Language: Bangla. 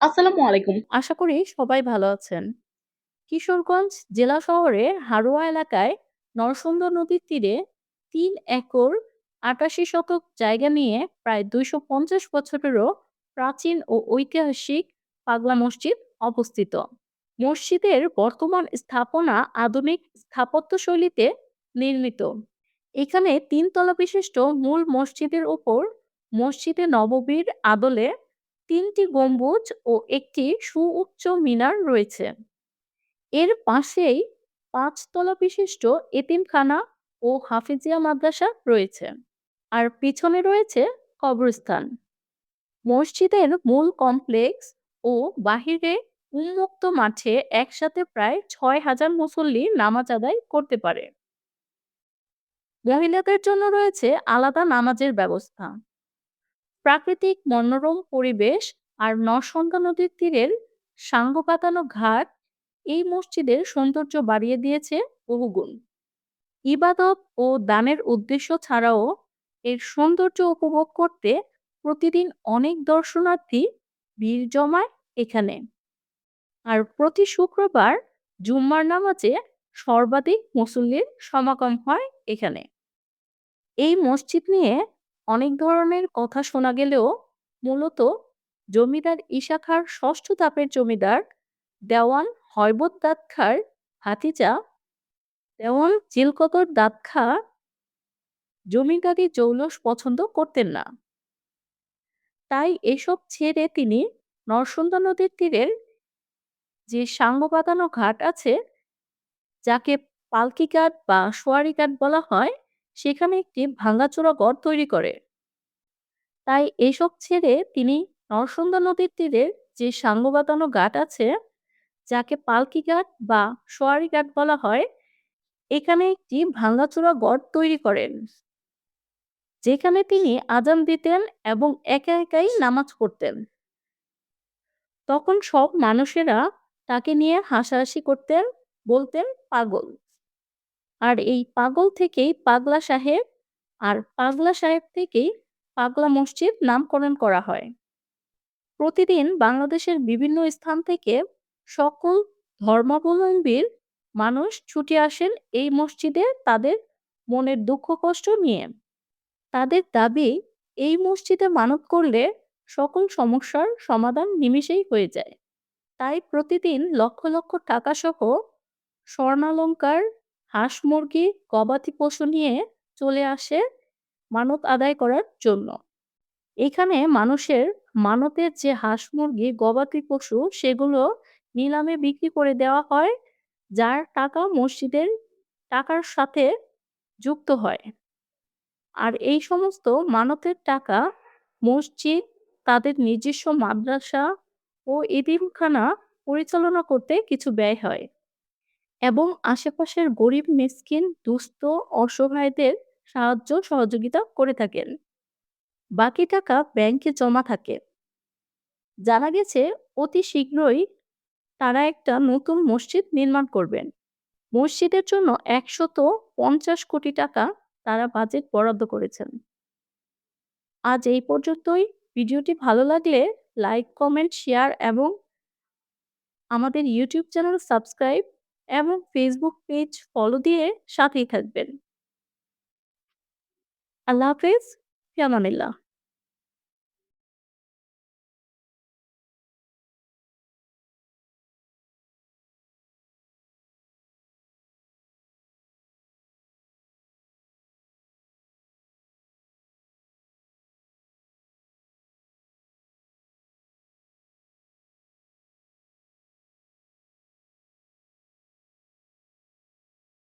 আসসালামু আলাইকুম। আশা করি সবাই ভালো আছেন। কিশোরগঞ্জ জেলা শহরের হারোয়া এলাকায় নরসুন্দর নদীর তীরে ৩ একর ৮৮ শতক জায়গা নিয়ে প্রায় ২৫০ বছরেরও প্রাচীন ও ঐতিহাসিক পাগলা মসজিদ অবস্থিত। মসজিদের বর্তমান স্থাপনা আধুনিক স্থাপত্যশৈলীতে নির্মিত। এখানে ৩ তলা বিশিষ্ট মূল মসজিদের উপর মসজিদে নববীর আদলে ৩ টি গম্বুজ ও একটি সুউচ্চ মিনার রয়েছে। এর পাশেই ৫ তলা বিশিষ্ট এতিমখানা ও হাফিজিয়া মাদ্রাসা রয়েছে। আর পিছনে রয়েছে কবরস্থান। মসজিদের মূল কমপ্লেক্স ও বাহিরে উন্মুক্ত মাঠে একসাথে প্রায় ৬,০০০ মুসল্লি নামাজ আদায় করতে পারে। মহিলাদের জন্য রয়েছে আলাদা নামাজের ব্যবস্থা। প্রাকৃতিক মনোরম পরিবেশ আর নরসুন্দা নদীর তীরের সাঙ্গ পাতানো ঘাট এই মসজিদের সৌন্দর্য বাড়িয়ে দিয়েছে বহুগুণ। ইবাদত ও দানের উদ্দেশ্য ছাড়াও এর সৌন্দর্য উপভোগ করতে প্রতিদিন অনেক দর্শনার্থী ভিড় জমায় এখানে। আর প্রতি শুক্রবার জুম্মার নামাজে সর্বাধিক মুসল্লির সমাগম হয় এখানে। এই মসজিদ নিয়ে অনেক ধরনের কথা শোনা গেলেও মূলত জমিদার ঈশা খাঁর ষষ্ঠ তাপের জমিদার দেওয়ান হৈবত দাদ খাঁর ভাতিজা দেওয়ান চিলকতর দাদ খাঁ জমিদারি জৌলস পছন্দ করতেন না। তাই এসব ছেড়ে তিনি নরসুন্দা নদীর তীরের যে সাঙ্গ পাতানো ঘাট আছে, যাকে পালকি ঘাট বা সোয়ারি ঘাট বলা হয় সেখানে একটি ভাঙাচোরা ঘর তৈরি করে। তাই এসব ছেড়ে তিনি নরসুন্দা নদীর তীরে যে সাঙ্গ পাতানো ঘাট আছে যাকে পালকি ঘাট বা সোয়ারি ঘাট বলা হয় এখানে একটি ভাঙাচোরা গড় তৈরি করেন। যেখানে তিনি আজান দিতেন এবং একা একাই নামাজ পড়তেন। তখন সব মানুষেরা তাকে নিয়ে হাসাহাসি করতেন, বলতেন পাগল। আর এই পাগল থেকেই পাগলা সাহেব আর পাগলা সাহেব থেকেই পাগলা মসজিদ নামকরণ করা হয়। প্রতিদিন বাংলাদেশের বিভিন্ন স্থান থেকে সকল ধর্মাবলম্বীর মানুষ ছুটে আসেন এই মসজিদে তাদের মনের দুঃখ কষ্ট নিয়ে। তাদের দাবি এই মসজিদে মানত করলে সকল সমস্যার সমাধান নিমিষেই হয়ে যায়। তাই প্রতিদিন লক্ষ লক্ষ টাকা সহ স্বর্ণালংকার, হাঁস মুরগি, গবাদি পশু নিয়ে চলে আসে মানত আদায় করার জন্য। এখানে মানুষের মানতের যে হাঁস মুরগি, গবাদি পশু সেগুলো নিলামে বিক্রি করে দেওয়া হয় যার টাকা মসজিদের টাকার সাথে যুক্ত হয়। আর এই সমস্ত মানতের টাকা মসজিদ, তাদের নিজস্ব মাদ্রাসা ও এতিমখানা পরিচালনা করতে কিছু ব্যয় হয়। এবং আশেপাশের গরিব মিসকিন, দুস্থ, অসহায়দের সাহায্য সহযোগিতা করে থাকেন। বাকি টাকা ব্যাংকে জমা থাকে। জানা গেছে অতি শীঘ্রই তারা একটা নতুন মসজিদ নির্মাণ করবেন। মসজিদের জন্য ১৫০ কোটি টাকা তারা বাজেট বরাদ্দ করেছেন। আজ এই পর্যন্তই। ভিডিওটি ভালো লাগলে লাইক, কমেন্ট, শেয়ার এবং আমাদের ইউটিউব চ্যানেল সাবস্ক্রাইব এবং ফেসবুক পেজ ফলো দিয়ে সাথেই থাকবেন। আল্লাহ হাফেজ। ফি আমানিল্লাহ।